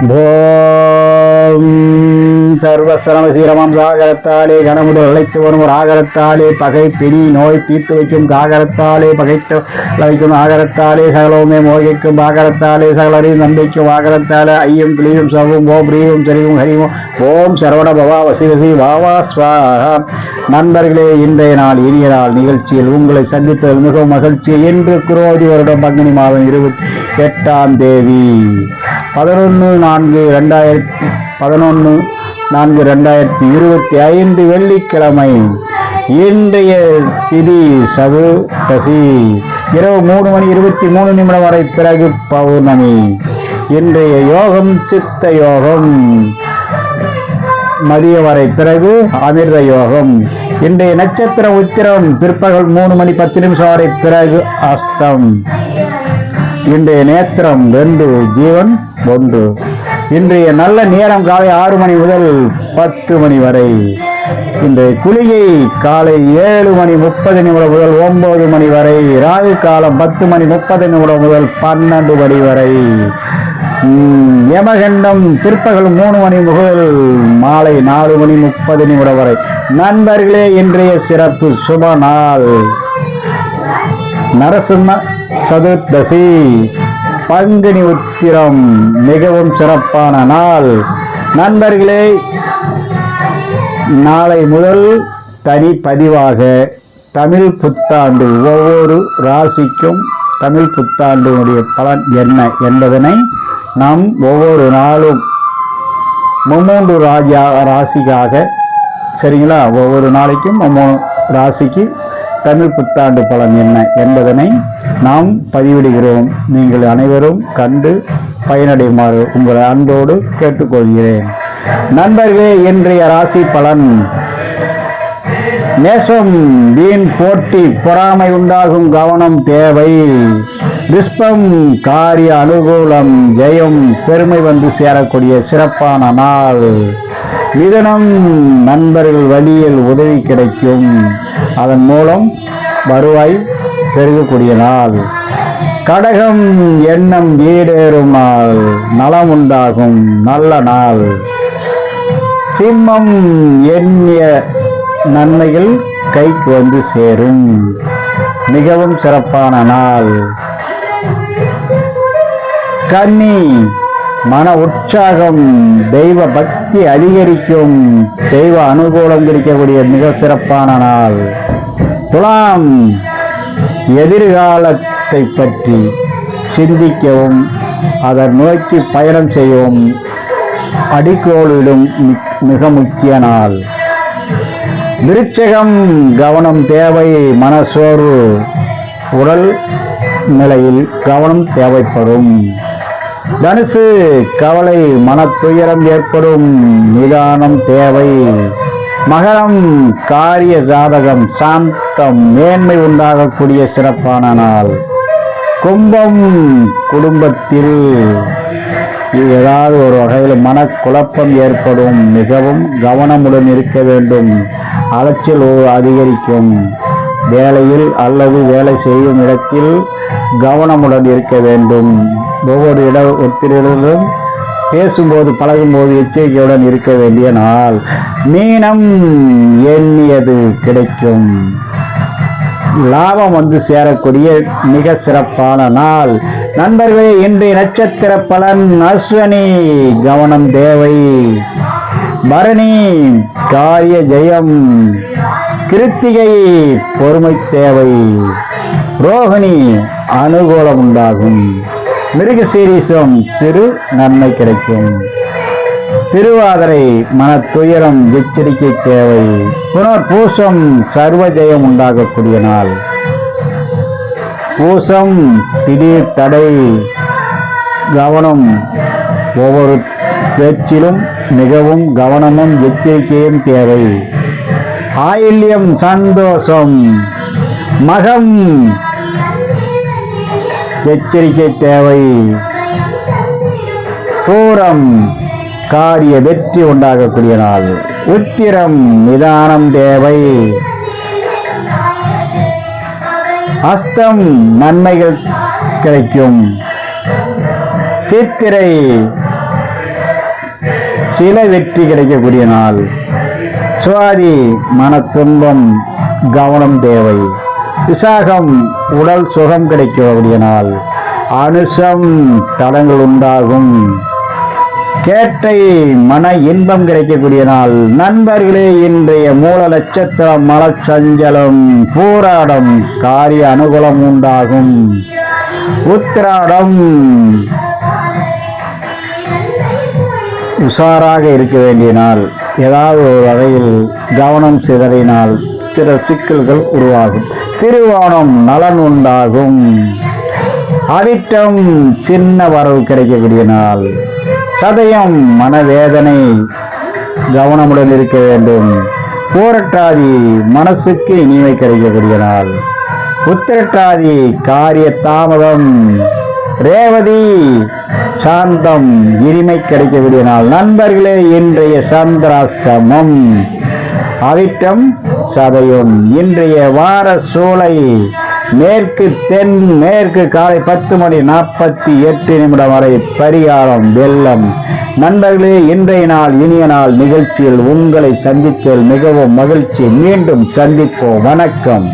ஓம். சர்வசரமசீரமம் சாகரத்தாலே கனமுதல் அழைத்து வரும் ஒரு ஆகரத்தாலே பகை பிடி நோய் தீர்த்து வைக்கும் காகரத்தாலே பகைத்து வைக்கும் ஆகரத்தாலே சகலவுமே மோகிக்கும் ஆகரத்தாலே சகலரையும் நம்பிக்கும் ஆகரத்தாலே ஐயம் கிளியும் சவும் ஓம் ரீவும் சரிவும் ஹரிவும் ஓம் சரவண பவா வசி வசி வாவா நண்பர்களே இன்றைய நாள் இனிய நாள் நிகழ்ச்சியில் உங்களை சந்தித்தது மிகவும் மகிழ்ச்சி. என்று குரோதி வருடம் பங்குனி மாதம் இருபத்தி எட்டாம் தேதி. பதினொன்று நான்கு ரெண்டாயிரத்தி பதினொன்று நான்கு ரெண்டாயிரத்தி இருபத்தி ஐந்து வெள்ளிக்கிழமை இன்றைய திதி சதுர்தசி இரவு மூணு மணி இருபத்தி மூணு நிமிடம் வரை பிறகு பௌர்ணமி. இன்றைய யோகம் சித்த யோகம். மதிய வரை பிறகு அமிர்த யோகம். இன்றைய நட்சத்திர உத்திரம் பிற்பகல் மூணு மணி பத்து நிமிஷம் வரை பிறகு அஸ்தம். இன்றைய நேத்திரம் ரெண்டு ஜீவன் ஒன்று. இன்றைய நல்ல நேரம் காலை ஆறு மணி முதல் பத்து மணி வரை. இன்றைய குளிகை காலை ஏழு மணி முப்பது நிமிடம் முதல் ஒன்பது மணி வரை. ராகு காலம் பத்து மணி முப்பது நிமிடம் முதல் பன்னெண்டு மணி வரை. யமகண்டம் பிற்பகல் மூணு மணி முதல் மாலை நாலு மணி முப்பது நிமிடம் வரை. நண்பர்களே இன்றைய சிறப்பு சுப நாள். நரசிம்ம சதுர்தசி பங்குனி உத்திரம் மிகவும் சிறப்பான நாள். நண்பர்களே நாளை முதல் தனி பதிவாக தமிழ் புத்தாண்டு ஒவ்வொரு ராசிக்கும் தமிழ் புத்தாண்டினுடைய பலன் என்ன என்பதனை நாம் ஒவ்வொரு நாளும் மும்மூன்று ராஜா ராசிக்காக சரிங்களா? ஒவ்வொரு நாளைக்கும் மும்மூணு ராசிக்கு தமிழ் புத்தாண்டு பலன் என்ன என்பதனை நாம் பதிவிடுகிறோம். நீங்கள் அனைவரும் கண்டு பயனடையுமாறு உங்கள் அன்போடு கேட்டுக்கொள்கிறேன். நண்பர்களே இன்றைய ராசி பலன். நேசம் வீண் போட்டி பொறாமை உண்டாகும் கவனம் தேவை. விஷ்பம் காரிய அனுகூலம் ஜெயம் பெருமை வந்து சேரக்கூடிய சிறப்பான நாள். மிதனம் நண்பர்கள் வழியில் உதவி கிடைக்கும். அதன் மூலம் வருவாய் பெருகக்கூடிய நாள். கடகம் எண்ணம் ஈடேறும் நாள் நலம் உண்டாகும் நல்ல நாள். சிம்மம் எண்ணிய நன்மைகள் கைக்கு வந்து சேரும். மிகவும் சிறப்பான நாள். கன்னி மன உற்சாகம் தெய்வ பக்தி அதிகரிக்கும் தெய்வ அனுகூலம் கிடைக்கக்கூடிய மிக சிறப்பான நாள். துலாம் எதிர்காலத்தை பற்றி சிந்திக்கவும் அதை நோக்கி பயணம் செய்யவும் அடிக்கோளிடும் மிக முக்கிய நாள். விருச்சகம் கவனம் தேவை மனசோர்வு உடல் நிலையில் கவனம் தேவைப்படும். தனுசு கவலை மனத்துயரம் ஏற்படும் நிதானம் தேவை. மகரம் காரிய ஜாதகம் சாந்தம் மேன்மை உண்டாகக்கூடிய சிறப்பான நாள். கும்பம் குடும்பத்தில் ஏதாவது ஒரு வகையில் மனக்குழப்பம் ஏற்படும். மிகவும் கவனமுடன் இருக்க வேண்டும். அலைச்சல் அதிகரிக்கும். வேலையில் அல்லது வேலை செய்யும் இடத்தில் கவனமுடன் இருக்க வேண்டும். ஒவ்வொரு இட ஒத்திரிலும் பேசும்போது பழகும்போது எச்சரிக்கையுடன் இருக்க வேண்டிய நாள் மீனம் எண்ணியது கிடைக்கும். லாபம் வந்து சேரக்கூடிய மிக சிறப்பான நாள். நண்பர்களே இன்றைய நட்சத்திர பலன் அஸ்வனி. கவனம் தேவை. பரணி காரிய ஜெயம். கிருத்திகை பொறுமை தேவை. ரோகிணி அனுகூலம் உண்டாகும். மிருகசீரிசம் சிறு நன்மை கிடைக்கும். திருவாதிரை மன துயரம் எச்சரிக்கை தேவை. புனர் பூசம் சர்வ ஜெயம் உண்டாகக்கூடிய நாள். பூசம் திடீர் தடை கவனம் ஒவ்வொரு பேச்சிலும் மிகவும் கவனமும் எச்சரிக்கையும் தேவை. ஆயில்யம் சந்தோஷம். மகம். எச்சரிக்கை தேவை. பூரம். காரிய வெற்றி உண்டாகக்கூடிய நாள். உத்திரம் நிதானம் தேவை. அஸ்தம் நன்மைகள் கிடைக்கும். சித்திரை சில வெற்றி கிடைக்கக்கூடிய நாள். சுவாதி மன துன்பம் கவனம் தேவை. விசாகம் உடல் சுகம் கிடைக்கக்கூடிய நாள் அனுசம் தடங்கள் உண்டாகும். கேட்டை மன இன்பம் கிடைக்கக்கூடிய நாள் நண்பர்களே இன்றைய மூல நட்சத்திரம் மலச்சஞ்சலம் போராடம் காரிய அனுகூலம் உண்டாகும். உத்திராடம் உஷாராக இருக்க வேண்டிய நாள். ஏதாவது ஒரு வகையில் கவனம் சிதறினால் சில சிக்கல்கள் உருவாகும். திருவோணம் நலன் உண்டாகும். அவிட்டம் சின்ன வரவு கிடைக்கக்கூடிய நாள் சதயம் மனவேதனை கவனமுடன் இருக்க வேண்டும். போரட்டாதி மனசுக்கு இனிமை கிடைக்கக்கூடிய நாள் உத்திரட்டாதி காரிய தாமதம் ரேவதி சாந்தம் இனிமை கிடைக்கக்கூடிய நாள். நண்பர்களே இன்றைய சந்திராஷ்டமம். அவிட்டம் சதயம் இன்றைய வார சூளை மேற்கு தென் மேற்கு காலை பத்து மணி நாற்பத்தி எட்டு நிமிடம் வரை பரிகாரம் வெள்ளம் நண்பர்களே இன்றைய நாள் இனிய நாள் நிகழ்ச்சியில் உங்களை சந்தித்தல் மிகவும் மகிழ்ச்சி. மீண்டும் சந்திப்போம். வணக்கம்.